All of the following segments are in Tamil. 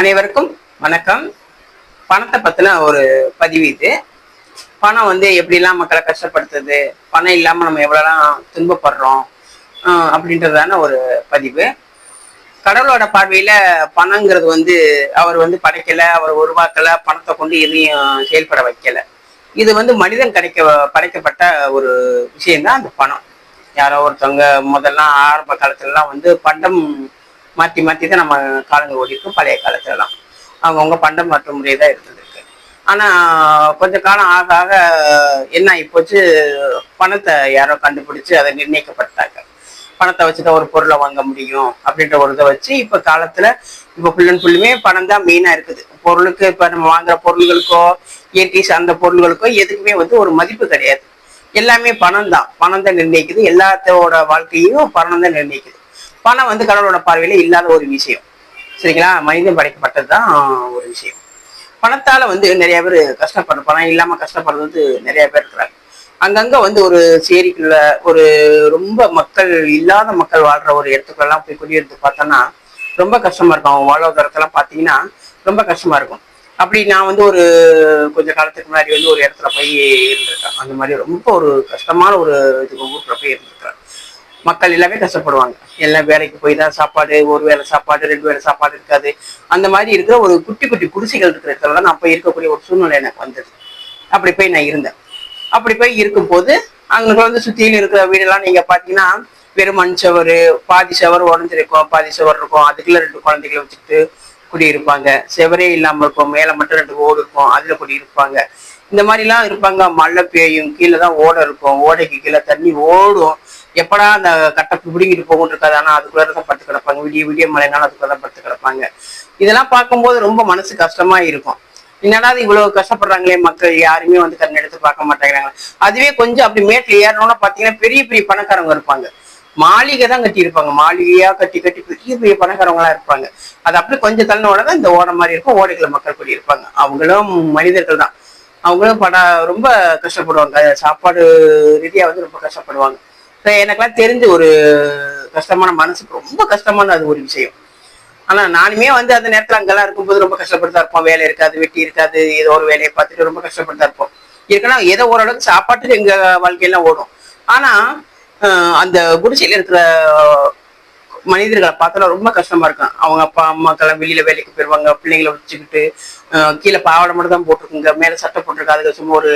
அனைவருக்கும் வணக்கம். பணத்தை பத்தின ஒரு பதிவு இது. பணம் வந்து எப்படிலாம் மக்களை கஷ்டப்படுத்துது? பணம் இல்லாம நம்ம எவ்வளவுலாம் துன்பப்படுறோம்? அப்படின்றதான ஒரு பதிவு. கடவுளோட பார்வையில பணங்கிறது வந்து அவர் வந்து படைக்கல அவர் உருவாக்கல பணத்தை கொண்டு எதையும் செயல்பட வைக்கல. இது வந்து மனிதன் கிடைக்க படைக்கப்பட்ட ஒரு விஷயம்தான் அந்த பணம். யாரோ ஒருத்தவங்க முதல்லாம் ஆரம்ப காலத்துலலாம் வந்து பண்டம் மாற்றி மாற்றி தான் நம்ம காலங்கள் ஓடிக்கும் பழைய காலத்துலலாம். அவங்கவுங்க பண்டம் மாற்று முறை தான் இருந்திருக்கு ஆனால் கொஞ்ச காலம் ஆக ஆக என்ன ஆகிப்போச்சு பணத்தை யாரோ கண்டுபிடிச்சி அதை நிர்ணயிக்கப்பட்டாங்க. பணத்தை வச்சு தான் ஒரு பொருளை வாங்க முடியும் அப்படின்ற ஒரு இதை வச்சு இப்போ காலத்தில் இப்போ ஃபுல் அண்ட் ஃபுல்லுமே பணம் தான் மெயினாக இருக்குது. பொருளுக்கு இப்போ நம்ம வாங்குற பொருள்களுக்கோ இயற்கை சார்ந்த பொருள்களுக்கோ எதுக்குமே வந்து ஒரு மதிப்பு கிடையாது. எல்லாமே பணம் தான். பணம் தான் நிர்ணயிக்குது. எல்லாத்தோட வாழ்க்கையும் பணம் தான் நிர்ணயிக்குது. பணம் வந்து கடவுளோட பார்வையில இல்லாத ஒரு விஷயம். சரிங்களா? மனிதன் படைக்கப்பட்டது தான் ஒரு விஷயம். பணத்தால வந்து நிறைய பேர் கஷ்டப்படுற பணம் இல்லாம கஷ்டப்படுறது வந்து நிறைய பேர் இருக்கிறாங்க. அங்கங்க வந்து ஒரு சேரிக்குள்ள ஒரு ரொம்ப மக்கள் இல்லாத மக்கள் வாழ்ற ஒரு இடத்துக்குள்ளெல்லாம் போய் குடியிருந்து பார்த்தோன்னா ரொம்ப கஷ்டமா இருக்கும். அவங்க வாழ்வாதாரத்தெல்லாம் பார்த்தீங்கன்னா ரொம்ப கஷ்டமா இருக்கும். அப்படி நான் வந்து ஒரு கொஞ்ச காலத்துக்கு முன்னாடி வந்து ஒரு இடத்துல போய் இருந்திருக்கேன். அந்த மாதிரி ரொம்ப ஒரு கஷ்டமான ஒரு இதுக்கு ஊருக்குள்ள போய் இருந்திருக்கிறேன். மக்கள் எல்லாமே கஷ்டப்படுவாங்க. எல்லாம் வேலைக்கு போய் தான் சாப்பாடு ஒரு வேளை சாப்பாடு ரெண்டு வேளை சாப்பாடு இருக்காது. அந்த மாதிரி இருக்கிற ஒரு குட்டி குட்டி குடிசைகள் இருக்கிற இடத்துல தான் நான் போய் இருக்கக்கூடிய ஒரு சூழ்நிலை எனக்கு வந்தது. அப்படி போய் நான் இருந்தேன். அப்படி போய் இருக்கும்போது அங்க வந்து சுற்றிலும் இருக்கிற வீடெல்லாம் நீங்க பாத்தீங்கன்னா வெறும் மண் சவர் பாதி சவர் உடஞ்சிருக்கும் பாதி சவர் இருக்கும். அதுக்குள்ள ரெண்டு குழந்தைகளை வச்சுட்டு குடியிருப்பாங்க. செவரே இல்லாம இருக்கும். மேல மட்டும் ரெண்டு ஓடு இருக்கும். அதுல குடியிருப்பாங்க. இந்த மாதிரிலாம் இருப்பாங்க. மழை பெய்யும். கீழே தான் ஓடை இருக்கும். ஓடைக்கு கீழே தண்ணி ஓடும். எப்படா அந்த கட்டை பிடிங்கிட்டு போகும் இருக்காது. ஆனா அதுக்குள்ள தான் படுத்து கிடப்பாங்க. விடிய விடிய மழைனாலும் அதுக்குள்ள தான் படுத்து கிடப்பாங்க. இதெல்லாம் பார்க்கும்போது ரொம்ப மனசு கஷ்டமா இருக்கும். என்னடா அது இவ்வளவு கஷ்டப்படுறாங்களே மக்கள்? யாருமே வந்து கண் எடுத்து பார்க்க மாட்டேங்கிறாங்க. அதுவே கொஞ்சம் அப்படி மேட்ல ஏறணும்னா பாத்தீங்கன்னா பெரிய பெரிய பணக்காரங்க இருப்பாங்க. மாளிகை தான் கட்டி இருப்பாங்க மாளிகையா கட்டி கட்டி பெரிய பெரிய பணக்காரங்களா இருப்பாங்க. அது அப்படி கொஞ்சம் தள்ளின உடனே இந்த ஓடை மாதிரி இருக்கும். ஓடைகளை மக்கள் குடியிருப்பாங்க அவங்களும் மனிதர்கள் தான். அவங்களும் பட ரொம்ப கஷ்டப்படுவாங்க. சாப்பாடு ரீதியா வந்து ரொம்ப கஷ்டப்படுவாங்க. எனக்கெல்லாம் தெரிஞ்ச ஒரு கஷ்டமான மனசுக்கு ரொம்ப கஷ்டமான அது ஒரு விஷயம். ஆனா நானுமே வந்து அந்த நேரத்துல அங்கெல்லாம் இருக்கும்போது ரொம்ப கஷ்டப்படுத்தா இருப்போம். வேலை இருக்காது வெட்டி இருக்காது ஏதோ ஒரு வேலையை பார்த்துட்டு ரொம்ப கஷ்டப்படுத்தா இருப்போம். இருக்கனா ஏதோ ஓரளவுக்கு சாப்பாட்டுக்கு எங்க வாழ்க்கையெல்லாம் ஓடும். ஆனா ஆஹ் அந்த குடிசையில் இருக்கிற மனிதர்களை பார்த்தா ரொம்ப கஷ்டமா இருக்கும். அவங்க அப்பா அம்மாக்கெல்லாம் வெளியில வேலைக்கு போயிருவாங்க. பிள்ளைங்களை வச்சுக்கிட்டு கீழே பாவாடை மட்டும் தான் போட்டிருக்குங்க. மேல சட்டை போட்டிருக்காது சும்மா ஒரு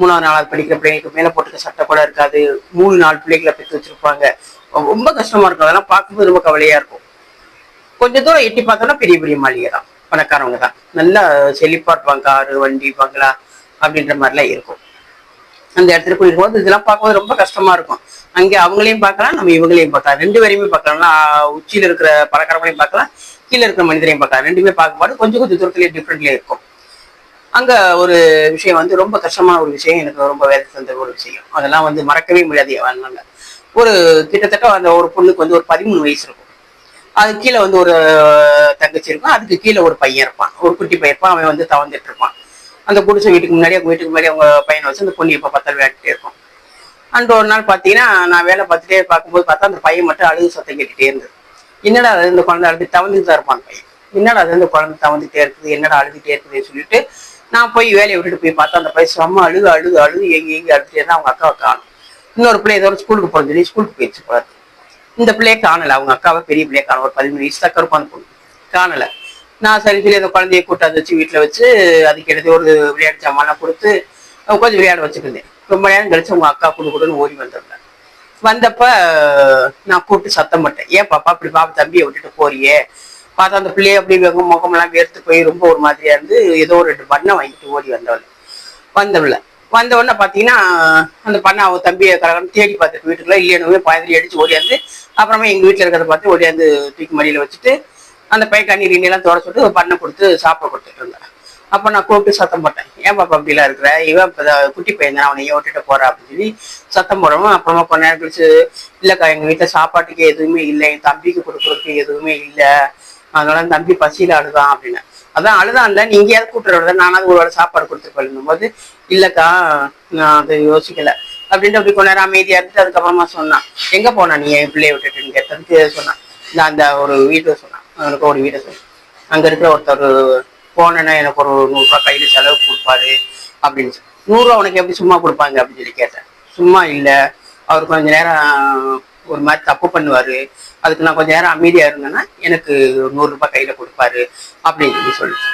மூணாவது நாலாவது படிக்கிற பிள்ளைங்களுக்கு மேல போட்டுக்க சட்டை கூட இருக்காது. மூணு நாலு பிள்ளைகளை பெற்று வச்சிருப்பாங்க. ரொம்ப கஷ்டமா இருக்கும். அதெல்லாம் பார்க்கும்போது ரொம்ப கவலையா இருக்கும். கொஞ்ச தூரம் எட்டி பார்த்தோம்னா பெரிய பெரிய மாளிகை தான். பணக்காரவங்க தான். நல்லா செழிப்பா இருப்பாங்க. காரு வண்டி பங்களா அப்படின்ற மாதிரிலாம் இருக்கும். அந்த இடத்துல போயிருக்கும்போது இதெல்லாம் பார்க்கும்போது ரொம்ப கஷ்டமா இருக்கும். அங்கே அவங்களையும் பார்க்கலாம் நம்ம இவங்களையும் பார்க்கலாம். ரெண்டு பேரையுமே பார்க்கலாம்னா உச்சியில இருக்கிற பணக்காரங்களையும் பார்க்கலாம். கீழே இருக்கிற மனிதரையும் பார்க்கலாம். ரெண்டுமே பார்க்கும்போது கொஞ்சம் கொஞ்சம் தூரத்துலேயே டிஃப்ரெண்ட்லேயே இருக்கும். அங்க ஒரு விஷயம் வந்து ரொம்ப கஷ்டமான ஒரு விஷயம். எனக்கு ரொம்ப வேலை தந்த ஒரு விஷயம். அதெல்லாம் வந்து மறக்கவே முடியாது என் ஒரு கிட்டத்தட்ட அந்த ஒரு பொண்ணுக்கு வந்து ஒரு பதிமூணு வயசு இருக்கும். அது கீழே வந்து ஒரு தங்கச்சி இருக்கும். அதுக்கு கீழே ஒரு பையன் இருப்பான். ஒரு குட்டி பையன் இருப்பான். அவன் வந்து தவந்துட்டு இருப்பான். அந்த புடிச்ச வீட்டுக்கு முன்னாடி அவங்க வீட்டுக்கு முன்னாடி அவங்க பையனை வச்சு அந்த பொண்ணு இப்போ பார்த்தாலும் விளையாடிட்டே இருக்கும். அண்ட் ஒரு நாள் பார்த்தீங்கன்னா நான் வேலை பார்த்துட்டே பார்க்கும்போது பார்த்தா அந்த பையன் மட்டும் அழுகு சத்தம் கேட்டுகிட்டே இருந்தது. என்னடா அது? இந்த குழந்தை அழுது தவந்துட்டு தான் இருப்பான் அந்த பையன். என்னடா அது? இந்த குழந்தை தவந்துட்டே இருக்குது. என்னடா அழுதுகிட்டே இருக்குதுன்னு சொல்லிட்டு நான் போய் வேலையை விட்டுட்டு போய் பார்த்தா அந்த பையன் செம்ம அழுது அழுது அழுது எங்க எங்க அழுதுட்டே அவங்க அக்காவை காணும். இன்னொரு பிள்ளை ஏதோ ஒரு ஸ்கூலுக்கு போகிறது சொல்லி ஸ்கூலுக்கு போயிடுச்சு போல. இந்த பிள்ளையை காணல. அவங்க அக்காவை பெரிய பிள்ளையை காணும். ஒரு பதிமூணு வயசு தான் கருப்பான பொண்ணு. காணல. நான் சரி சொல்லி அந்த குழந்தைய கூட்டாந்து வச்சு வீட்டில் வச்சு அதுக்கு எடுத்து ஒரு விளையாட்டு சாமான்லாம் கொடுத்து கொஞ்சம் விளையாட வச்சுருந்தேன் ரொம்ப நேரம் கழிச்சு உங்க அக்கா குடு குடுன்னு ஓடி வந்திருந்தேன் வந்தப்ப நான் கூப்பிட்டு சத்தம் போட்டேன். ஏன் பாப்பா இப்படி பாப்பா தம்பியை விட்டுட்டு போறியே? பார்த்தா அந்த பிள்ளையை அப்படி வெகு முகமெல்லாம் வேர்த்து போய் ரொம்ப ஒரு மாதிரியா இருந்து ஏதோ ஒரு ரெண்டு பண்ணை வாங்கிட்டு ஓடி வந்தவள் வந்தவள. வந்த உடனே பார்த்தீங்கன்னா அந்த பண்ணை அவன் தம்பியை கலகம் தேடி பார்த்துட்டு வீட்டுக்குள்ள இல்லைன்னு பாதிரி அடிச்சு ஓடியாந்து அப்புறமா எங்கள் வீட்டில் இருக்கிறத பார்த்து ஓடியாந்து தூக்கி மடியில் வச்சுட்டு அந்த பை கண்ணீர் எல்லாம் தோட சொல்லிட்டு ஒரு பண்ணை கொடுத்து சாப்பிட கொடுத்துட்டு இருந்தேன். அப்போ நான் கூப்பிட்டு சத்தம் போட்டேன். ஏன் பாப்பா அப்படிலாம் இருக்கிற? இவன் இப்போ குட்டி பையன் தான் அவனை ஏன் விட்டுட்டு போறா அப்படின்னு சொல்லி சத்தம் போடவும் அப்புறமா கொஞ்ச நேரம் கழிச்சு இல்லைக்கா எங்கள் வீட்டில் சாப்பாட்டுக்கு எதுவுமே இல்லை என் தம்பிக்கு கொடுக்குறதுக்கு எதுவுமே இல்லை அதனால தம்பி பசியில அழுதான் அப்படின்னு. அதான் அழுதான் இல்லை நீங்க ஏதாவது கூட்டுறத நானாவது ஒரு வேளை சாப்பாடு கொடுத்துருப்பேன் போது இல்லக்கா நான் அதை யோசிக்கல. அப்படின்ட்டு அப்படி கொஞ்ச நேரம் அமைதியா இருந்துட்டு அதுக்கப்புறமா சொன்னான். எங்க போனா நீ என் பிள்ளைய விட்டுட்டுன்னு கேட்டதுக்கு சொன்னான். நான் அந்த ஒரு வீட்டை சொன்னான். அவனுக்கு ஒரு வீட்டை சொன்னான். அங்க இருக்கிற ஒருத்தர் போனேன்னா எனக்கு ஒரு நூறுரூவா கையில செலவு கொடுப்பாரு அப்படின்னு சொல்லி நூறுரூவா உனக்கு எப்படி சும்மா கொடுப்பாங்க அப்படின்னு சொல்லி கேட்டேன். சும்மா இல்லை. அவர் கொஞ்ச நேரம் ஒரு மாதிரி தப்பு பண்ணுவாரு. அதுக்கு நான் கொஞ்ச நேரம் அமைதியா இருந்தேன்னா எனக்கு நூறு ரூபாய் கையில கொடுப்பாரு அப்படின்னு சொல்லி சொல்லிச்சு.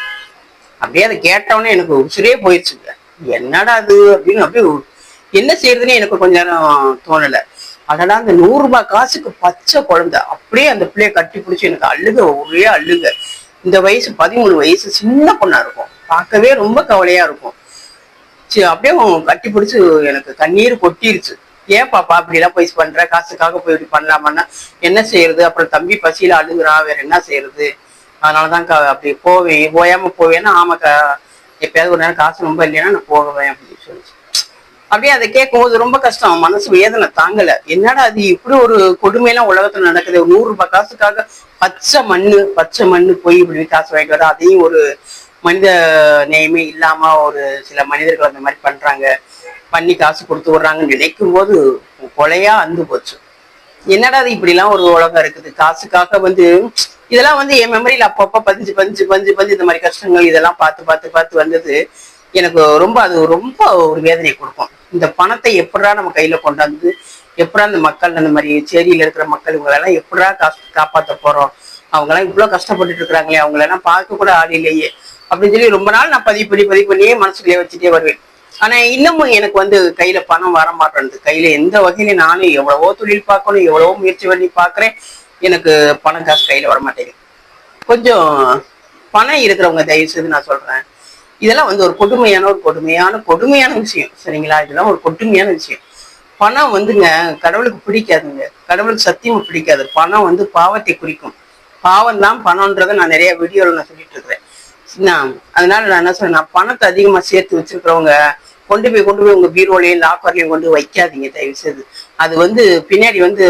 அப்படியே அதை கேட்டவொடனே எனக்கு உசுரே போயிடுச்சுங்க. என்னடா அது அப்படின்னு அப்படியே என்ன செய்யறதுன்னு எனக்கு கொஞ்ச நேரம் தோணல. அடடா அந்த நூறு ரூபாய் காசுக்கு பச்சை குழந்தை. அப்படியே அந்த பிள்ளைய கட்டி பிடிச்சி எனக்கு அழுக ஒரே அழுக. இந்த வயசு பதிமூணு வயசு சின்ன பொண்ணா இருக்கும். பார்க்கவே ரொம்ப கவலையா இருக்கும். சரி அப்படியே கட்டி பிடிச்சி எனக்கு கண்ணீர் கொட்டிருச்சு. ஏன் பாப்பா அப்படி எல்லாம் போய் பண்ற? காசுக்காக போய் இப்படி பண்ணலாமான்னா என்ன செய்யறது? அப்புறம் தம்பி பசியில அழுகுறா வேற என்ன செய்யறது? அதனாலதான் அப்படி போவேன் போயாம போவேன்னா ஆமாக்கா எப்பயாவது ஒரு நேரம் காசு ரொம்ப இல்லைன்னா நான் போவேன் அப்படின்னு சொல்லிச்சு. அப்படியே அதை கேட்கும்போது ரொம்ப கஷ்டம். மனசு வேதனை தாங்கல. என்னடா அது இப்படி ஒரு கொடுமையெல்லாம் உலகத்துல நடக்குது. ஒரு நூறு ரூபாய் காசுக்காக பச்சை மண்ணு பச்சை மண்ணு போய் இப்படி காசு வாங்கிட்டு வர அதையும் ஒரு மனித நேயமே இல்லாம ஒரு சில மனிதர்கள் அந்த மாதிரி பண்றாங்க. பண்ணி காசு கொடுத்து விடுறாங்கன்னு நினைக்கும் போது கொலையா அந்து போச்சு. என்னடா இது இப்படிலாம் ஒரு உலகம் இருக்குது? காசுக்காக வந்து இதெல்லாம் வந்து என் மெமரியில அப்பப்போ பதிஞ்சு பதிஞ்சு பதிஞ்சு பதிஞ்சு இந்த மாதிரி கஷ்டங்கள் இதெல்லாம் பார்த்து பார்த்து பார்த்து வந்தது. எனக்கு ரொம்ப அது ரொம்ப ஒரு வேதனையை கொடுக்கும். இந்த பணத்தை எப்படா நம்ம கையில கொண்டாந்து எப்படா இந்த மக்கள் அந்த மாதிரி சேரியில இருக்கிற மக்கள் இவங்களெல்லாம் எப்படா காசு காப்பாற்ற போறோம்? அவங்கெல்லாம் இவ்வளவு கஷ்டப்பட்டுட்டு இருக்கிறாங்களே அவங்களெல்லாம் பார்க்க கூட ஆள் இல்லையே. அப்படின்னு சொல்லி ரொம்ப நாள் நான் பதிவு பண்ணி பதிவு பண்ணியே மனசுக்குள்ளே வச்சுட்டே வருவேன். ஆனா இன்னமும் எனக்கு வந்து கையில பணம் வர மாட்டேன்து கையில எந்த வகையில நானும் எவ்வளவோ தொழில் பார்க்கணும் எவ்வளவோ முயற்சி பண்ணி பாக்குறேன் எனக்கு பணம் காசு கையில வர மாட்டேங்குது. கொஞ்சம் பணம் இருக்கிறவங்க தயவு செய்து நான் சொல்றேன். இதெல்லாம் வந்து ஒரு கொடுமையான ஒரு கொடுமையான கொடுமையான விஷயம். சரிங்களா? இதெல்லாம் ஒரு கொடுமையான விஷயம். பணம் வந்துங்க கடவுளுக்கு பிடிக்காதுங்க. கடவுளுக்கு சத்தியமும் பிடிக்காது. பணம் வந்து பாவத்தை குறிக்கும். பாவம் தான் பணம்ன்றதை நான் நிறைய வீடியோல நான் சொல்லிட்டு இருக்கிறேன். அதனால நான் என்ன சொல்றேன் பணத்தை அதிகமா சேர்த்து வச்சிருக்கிறவங்க கொண்டு போய் கொண்டு போய் உங்க பீரோலையும் லாக்கர்லயும் கொண்டு வைக்காதீங்க தயவு செய்து அது வந்து பின்னாடி வந்து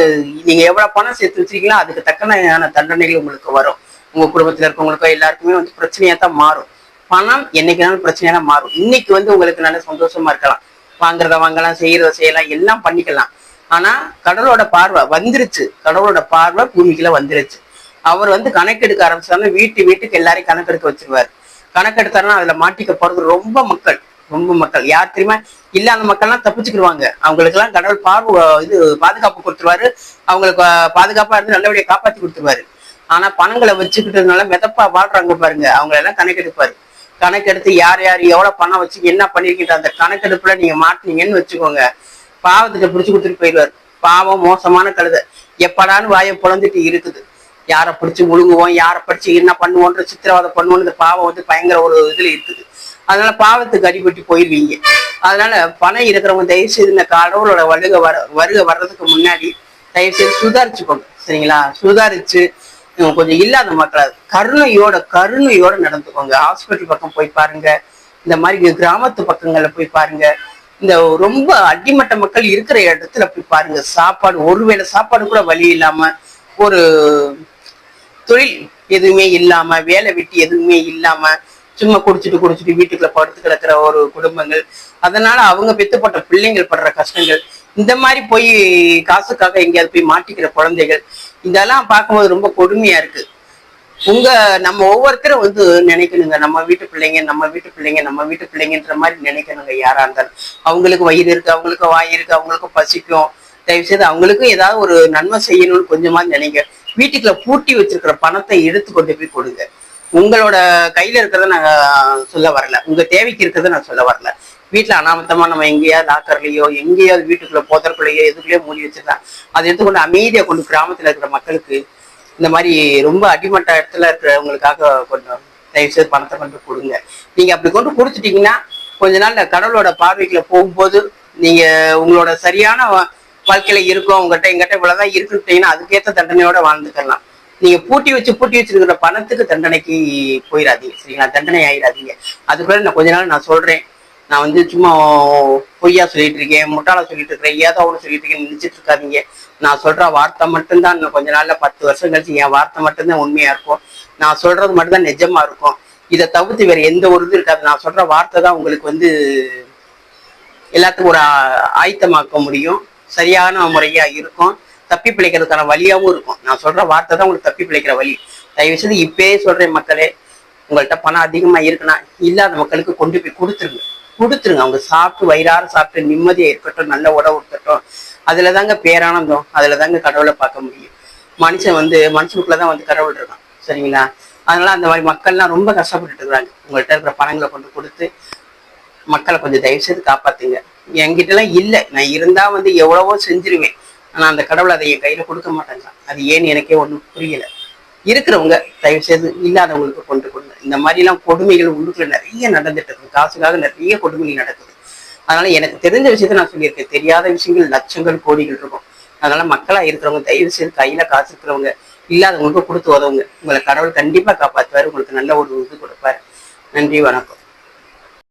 நீங்க எவ்வளவு பணம் சேர்த்து வச்சிருக்கீங்களோ அதுக்கு தக்கன தண்டனைகள் உங்களுக்கு வரும். உங்க குடும்பத்துல இருக்கவங்களுக்கோ எல்லாருக்குமே வந்து பிரச்சனையா தான் மாறும். பணம் என்னைக்குனாலும் பிரச்சனையா தான் மாறும். இன்னைக்கு வந்து உங்களுக்கு நல்ல சந்தோஷமா இருக்கலாம். வாங்குறத வாங்கலாம் செய்யறத செய்யலாம் எல்லாம் பண்ணிக்கலாம். ஆனா கடவுளோட பார்வை வந்துருச்சு. கடவுளோட பார்வை பூமிக்குள்ள வந்துருச்சு. அவர் வந்து கணக்கெடுக்க ஆரம்பிச்சாங்க வீட்டு வீட்டுக்கு எல்லாரையும் கணக்கெடுக்க வச்சிருவார். கணக்கெடுத்தாருன்னா அதுல மாட்டிக்க போறது ரொம்ப மக்கள் ரொம்ப மக்கள். யார் தெரியுமா? இல்லாத மக்கள்லாம் தப்பிச்சுக்கிடுவாங்க அவங்களுக்கு எல்லாம் கடவுள் பார்வை இது பாதுகாப்பு கொடுத்துருவாரு. அவங்களுக்கு பாதுகாப்பா இருந்து நல்லபடியா காப்பாத்தி கொடுத்துருவாரு. ஆனா பணங்களை வச்சுக்கிட்டதுனால மிதப்பா வாழ்றாங்க பாருங்க. அவங்க எல்லாம் கணக்கெடுப்பாரு. கணக்கெடுத்து யார் யார் எவ்வளவு பணம் வச்சு என்ன பண்ணிருக்கீங்க அந்த கணக்கெடுப்புல நீங்க மாட்டினீங்கன்னு வச்சுக்கோங்க. பாவத்துக்கு பிடிச்சு கொடுத்துட்டு போயிடுவாரு. பாவம் மோசமான கழுதை. எப்படான்னு வாயை புலந்துட்டு இருக்குது. யாரை பிடிச்சி முழுங்குவோம் யாரை பிடிச்சி என்ன பண்ணுவோன்ற சித்திரவதை பண்ணுவோம் இந்த பாவம் வந்து பயங்கர ஒரு இதுல இருக்குது. அதனால பாவத்துக்கு அடிபட்டு போயிருவீங்க. அதனால பணம் இருக்கிறவங்க தயவு செய்து இந்த கடவுளோட வருக வர வருக வர்றதுக்கு முன்னாடி தயவு செய்து சுதாரிச்சுக்கோங்க. சரிங்களா? சுதாரிச்சு கொஞ்சம் இல்லாத மக்களா கருணையோட கருணையோட நடந்துக்கோங்க. ஹாஸ்பிட்டல் பக்கம் போய் பாருங்க. இந்த மாதிரி கிராமத்து பக்கங்கள்ல போய் பாருங்க. இந்த ரொம்ப அடிமட்ட மக்கள் இருக்கிற இடத்துல போய் பாருங்க. சாப்பாடு ஒருவேளை சாப்பாடு கூட வழி இல்லாம ஒரு தொழில் எதுவுமே இல்லாம வேலை வெட்டி எதுவுமே இல்லாம சும்மா குடிச்சிட்டு குடிச்சிட்டு வீட்டுக்குள்ள படுத்து கிடக்கிற ஒரு குடும்பங்கள். அதனால அவங்க பெத்துப்பட்ட பிள்ளைங்கள் படுற கஷ்டங்கள். இந்த மாதிரி போய் காசுக்காக எங்கேயாவது போய் மாட்டிக்கிற குழந்தைகள் இதெல்லாம் பார்க்கும்போது ரொம்ப கொடுமையா இருக்கு. உங்க நம்ம ஒவ்வொருத்தரும் வந்து நினைக்கணுங்க. நம்ம வீட்டு பிள்ளைங்க நம்ம வீட்டு பிள்ளைங்க நம்ம வீட்டு பிள்ளைங்கன்ற மாதிரி நினைக்கணுங்க யாரா இருந்தாலும். அவங்களுக்கு வயிறு இருக்கு அவங்களுக்கு வாய் இருக்கு அவங்களுக்கு பசிக்கும். தயவு செய்து அவங்களுக்கும் ஏதாவது ஒரு நன்மை செய்யணும்னு கொஞ்சமா நினைங்க. வீட்டுக்குள்ள பூட்டி வச்சிருக்கிற பணத்தை எடுத்து கொண்டு போய் கொடுங்க. உங்களோட கையில இருக்கிறத நான் சொல்ல வரல. உங்க தேவைக்கு இருக்கிறத நான் சொல்ல வரல. வீட்டுல அனாமத்தமா நம்ம எங்கேயாவது லாக்கர்லயோ எங்கேயாவது வீட்டுக்குள்ள போதற்குள்ளேயோ எதுக்குள்ளேயோ மூடி வச்சிருக்கேன் அதை எடுத்துக்கொண்டு அமைதியா கொண்டு கிராமத்துல இருக்கிற மக்களுக்கு இந்த மாதிரி ரொம்ப அடிமட்ட இடத்துல இருக்கிறவங்களுக்காக கொஞ்சம் தயவு செய்து பணத்தை கொண்டு கொடுங்க. நீங்க அப்படி கொண்டு கொடுத்துட்டீங்கன்னா கொஞ்ச நாள்ல கடவுளோட பார்வைக்குள்ள போகும்போது நீங்க உங்களோட சரியான வாழ்க்கையில இருக்கும் உங்ககிட்ட எங்கிட்ட இவ்வளவுதான் இருக்குன்னு அதுக்கேற்ற தண்டனையோட வாழ்ந்துக்கலாம். நீங்க பூட்டி வச்சு பூட்டி வச்சிருக்கிற பணத்துக்கு தண்டனைக்கு போயிடாதீங்க சரிங்களா? தண்டனை ஆயிடாதீங்க. அதுக்குள்ள நான் கொஞ்ச நாள் நான் சொல்றேன். நான் வந்து சும்மா பொய்யா சொல்லிட்டு இருக்கேன் முட்டாளா சொல்லிட்டு இருக்கிறேன் ஏதோ ஒன்று சொல்லிட்டு இருக்கேன் நினைச்சிட்டு இருக்காதீங்க. நான் சொல்ற வார்த்தை மட்டும்தான் இன்னும் கொஞ்ச நாள்ல பத்து வருஷம் கழிச்சு என் வார்த்தை மட்டும்தான் உண்மையா இருக்கும். நான் சொல்றது மட்டும்தான் நிஜமா இருக்கும். இதை தவிர்த்து வேற எந்த ஒரு இது இருக்காது. நான் சொல்ற வார்த்தை தான் உங்களுக்கு வந்து எல்லாத்துக்கும் ஒரு ஆயத்தமாக்க முடியும். சரியான முறையா இருக்கும். தப்பி பிழைக்கிறதுக்கான வழியாகவும் இருக்கும். நான் சொல்ற வார்த்தை தான் உங்களுக்கு தப்பி பிழைக்கிற வழி. தயவு செய்து இப்பயே சொல்றேன் மக்களே. உங்கள்கிட்ட பணம் அதிகமா இருக்குன்னா இல்லாத மக்களுக்கு கொண்டு போய் கொடுத்துருங்க. கொடுத்துருங்க. அவங்க சாப்பிட்டு வயிறார சாப்பிட்டு நிம்மதியா இருக்கட்டும் நல்ல உடம்பு இருக்கட்டும் அதுல தாங்க பேரானந்தம். அதுல தாங்க கடவுளை பார்க்க முடியும். மனுஷன் வந்து மனுஷனுக்குள்ளதான் வந்து கடவுள் இருக்கான். சரிங்களா? அதனால அந்த மாதிரி மக்கள்லாம் ரொம்ப கஷ்டப்பட்டுட்டு இருக்கிறாங்க. உங்கள்கிட்ட இருக்கிற பணங்களை கொண்டு கொடுத்து மக்களை கொஞ்சம் தயவு செய்து காப்பாத்துங்க. என்கிட்ட எல்லாம் இல்லை. நான் இருந்தா வந்து எவ்வளவோ செஞ்சிருவேன். ஆனா அந்த கடவுள் அதை என் கையில கொடுக்க மாட்டேங்கிறான் அது ஏன்னு எனக்கே ஒண்ணும் புரியல. இருக்கிறவங்க தயவு செய்து இல்லாதவங்களுக்கு கொண்டு கொடுங்க. இந்த மாதிரி எல்லாம் கொடுமைகள் உள்ளுக்குள்ள நிறைய நடந்துட்டு இருக்கு. காசுக்காக நிறைய கொடுமைகள் நடக்குது. அதனால எனக்கு தெரிஞ்ச விஷயத்த நான் சொல்லியிருக்கேன். தெரியாத விஷயங்கள் லட்சங்கள் கோடிகள் இருக்கும். அதனால மக்களா இருக்கிறவங்க தயவு செய்து கையில காசு இருக்கிறவங்க இல்லாதவங்களுக்கு கொடுத்து உதவுங்க. உங்களை கடவுள் கண்டிப்பா காப்பாத்துவாரு. உங்களுக்கு நல்ல ஒரு இது கொடுப்பாரு. நன்றி வணக்கம்.